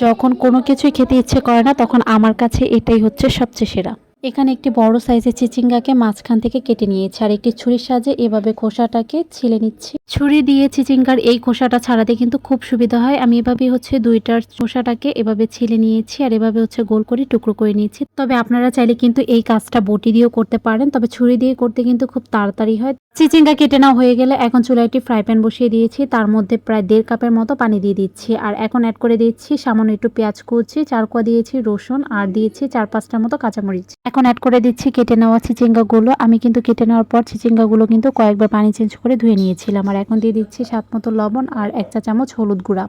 যখন কোনো কিছুই খেতে ইচ্ছে করে না, তখন আমার কাছে এটাই হচ্ছে সবচেয়ে সেরা। এখানে একটি বড় সাইজের চিচিঙ্গাকে মাঝখান থেকে কেটে নিয়েছি আর একটি ছুরির সাহায্যে এভাবে খোসাটাকে ছিলে নিচ্ছি। ছুরি দিয়ে চিচিঙ্গার এই খোসাটা ছাড়াতে কিন্তু খুব সুবিধা হয়। আমি এভাবে হচ্ছে দুইটার খোসাটাকে এভাবে ছিলে নিয়েছি আর এভাবে হচ্ছে গোল করে টুকরো করে নিয়েছি। তবে আপনারা চাইলে কিন্তু এই কাজটা বটি দিয়েও করতে পারেন, তবে ছুরি দিয়ে করতে কিন্তু খুব তাড়াতাড়ি হয়। চিচিঙ্গা কেটে নেওয়া হয়ে গেলে এখন চুলায় একটি ফ্রাই প্যান বসিয়ে দিয়েছি। তার মধ্যে প্রায় দেড় কাপের মতো পানি দিয়ে দিচ্ছি। আর এখন অ্যাড করে দিচ্ছি সামান্য একটু পেঁয়াজ কুচি, চার কোয়া দিয়েছি রসুন, আর দিয়েছি চার পাঁচটার মতো কাঁচামরিচ। এখন অ্যাড করে দিচ্ছি কেটে নেওয়া চিচিঙ্গাগুলো। আমি কিন্তু কেটে নেওয়ার পর চিচিঙ্গাগুলো কিন্তু কয়েকবার পানি চেঞ্জ করে ধুয়ে নিয়েছিলাম। আর এখন দিয়ে দিচ্ছি সাত মতো লবণ আর এক চা চামচ হলুদ গুঁড়া।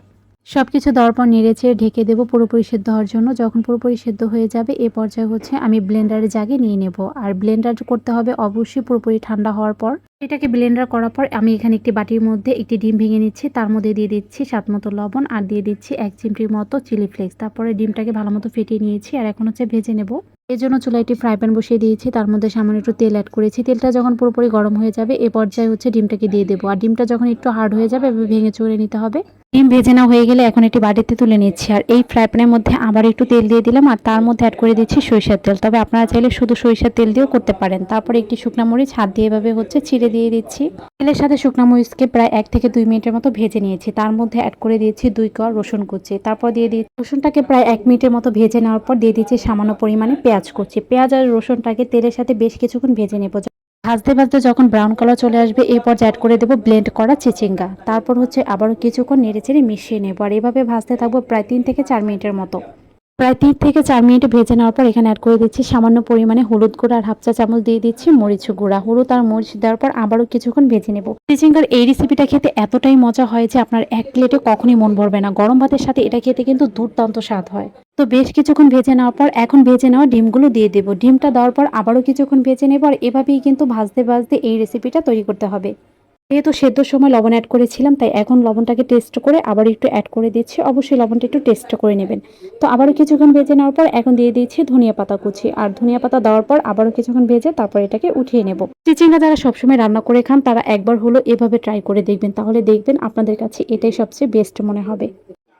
সব কিছু দেওয়ার পর নেড়েচে ঢেকে দেবো পুরোপুরি সেদ্ধ হওয়ার জন্য। যখন পুরোপুরি সেদ্ধ হয়ে যাবে, এ পর্যায়ে হচ্ছে আমি ব্লেন্ডারে জাগে নিয়ে নেব। আর ব্লেন্ডার করতে হবে অবশ্যই পুরোপুরি ঠান্ডা হওয়ার পর। এটাকে ব্লেন্ডার করার পর আমি এখানে একটি বাটির মধ্যে একটি ডিম ভেঙে নিচ্ছি। তার মধ্যে দিয়ে দিচ্ছি স্বাদ মতো লবণ আর দিয়ে দিচ্ছি এক চিমটির মতো চিলি ফ্লেক্স। তারপরে ডিমটাকে ভালো মতো ফেটিয়ে নিয়েছি আর এখন হচ্ছে ভেজে নেব। এর জন্য চুলায় একটি ফ্রাই প্যান বসিয়ে দিয়েছি। তার মধ্যে সামান্য একটু তেল অ্যাড করেছি। তেলটা যখন পুরোপুরি গরম হয়ে যাবে, এ পর্যায়ে হচ্ছে ডিমটাকে দিয়ে দেবো। আর ডিমটা যখন একটু হার্ড হয়ে যাবে ভেঙে চড়ে নিতে হবে। ডিম ভেজে না হয়ে গেলে এখন একটি বাটিতে তুলে নিচ্ছি। আর এই ফ্রাই প্যানের মধ্যে আবার একটু তেল দিয়ে দিলাম আর তার মধ্যে অ্যাড করে দিচ্ছি সরিষার তেল। তবে আপনারা চাইলে শুধু সরিষার তেল দিয়েও করতে পারেন। তারপরে একটি শুকনা মরিচ, হাত দিয়ে এভাবে হচ্ছে ছিঁড়ে দিয়ে দিচ্ছি। তেলের সাথে শুকনা মরিচকে প্রায় এক থেকে দুই মিনিটের মতো ভেজে নিয়েছি। তার মধ্যে অ্যাড করে দিয়েছি দুই কোয়া রসুন কুচি। তারপর দিয়ে দিচ্ছি, রসুনটাকে প্রায় এক মিনিটের মতো ভেজে নেওয়ার পর দিয়ে দিচ্ছি সামান্য পরিমাণে পেঁয়াজ কুচি। পেঁয়াজ আর রসুনটাকে তেলের সাথে বেশ কিছুক্ষণ ভেজে নেব। ভাজতে ভাজতে যখন ব্রাউন কালার চলে আসবে, এরপর অ্যাড করে দেবো ব্লেন্ড করা চিচিঙ্গা। তারপর হচ্ছে আবারও কিছুক্ষণ নেড়ে চেড়ে মিশিয়ে নেব। আর এভাবে ভাজতে থাকব প্রায় তিন থেকে চার মিনিটের মতো। প্রায় তিন থেকে চার মিনিট ভেজে নেওয়ার পর এখানে অ্যাড করে দিচ্ছি সামান্য পরিমাণে হলুদ গুঁড়া আর হাফ চা চামচ দিয়ে দিচ্ছি মরিচ গুঁড়া। হলুদ আর মরিচ দেওয়ার পর আবারও কিছুক্ষণ ভেজে নেব। চিচিঙ্গার এই রেসিপিটা খেতে এতটাই মজা হয় যে আপনার এক প্লেটে কখনই মন ভরবে না। গরম ভাতের সাথে এটা খেতে কিন্তু দুর্দান্ত স্বাদ হয়। তো বেশ কিছুক্ষণ ভেজে নেওয়ার পর এখন ভেজে নেওয়া ডিমগুলো দিয়ে দেবো। ডিমটা দেওয়ার পর আবারও কিছুক্ষণ ভেজে নেব আর এভাবেই কিন্তু ভাজতে ভাজতে এই রেসিপিটা তৈরি করতে হবে। যেহেতু সেদ্ধর সময় লবণ অ্যাড করেছিলাম, তাই এখন লবণটাকে টেস্ট করে আবার একটু অ্যাড করে দিচ্ছি। অবশ্যই লবণটা একটু টেস্ট করে নেবেন। তো আবারও কিছুক্ষণ ভেজে নেওয়ার পর এখন দিয়ে দিচ্ছি ধনিয়া পাতা কুচি। আর ধনিয়া পাতা দেওয়ার পর আবারও কিছুক্ষণ ভেজে তারপর এটাকে উঠিয়ে নেব। চিচিঙ্গা যারা সবসময় রান্না করে খান, তারা একবার হলো এভাবে ট্রাই করে দেখবেন। তাহলে দেখবেন আপনাদের কাছে এটাই সবচেয়ে বেস্ট মনে হবে।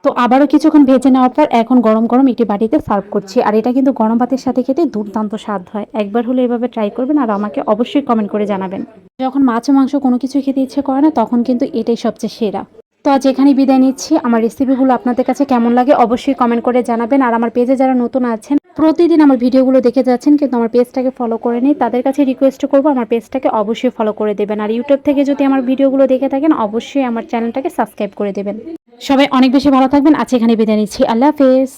তো আবারও কিছুক্ষণ ভেজে নেওয়ার পর এখন গরম গরম একটি বাটিতে সার্ভ করছি। আর এটা কিন্তু গরম ভাতের সাথে খেতে দুর্দান্ত স্বাদ হয়। একবার হলে এভাবে ট্রাই করবেন আর আমাকে অবশ্যই কমেন্ট করে জানাবেন। যখন মাছ মাংস কোনো কিছু খেতে ইচ্ছে করে না, তখন কিন্তু এটাই সবচেয়ে সেরা। তো আজ এখানে বিদায় নিচ্ছি। আমার রেসিপিগুলো আপনাদের কাছে কেমন লাগে অবশ্যই কমেন্ট করে জানাবেন। আর আমার পেজে যারা নতুন আছেন, প্রতিদিন আমার ভিডিওগুলো দেখে যাচ্ছেন, কিন্তু আমার পেজটাকে ফলো করে নেই, তাদের কাছে রিকোয়েস্ট করব, আমার পেজটাকে অবশ্যই ফলো করে দেবেন। আর ইউটিউব থেকে যদি আমার ভিডিওগুলো দেখে থাকেন, অবশ্যই আমার চ্যানেলটাকে সাবস্ক্রাইব করে দেবেন। সবাই অনেক বেশি ভালো থাকবেন। আজকে এখানে বিদায় নিচ্ছি। আল্লাহ হাফেজ।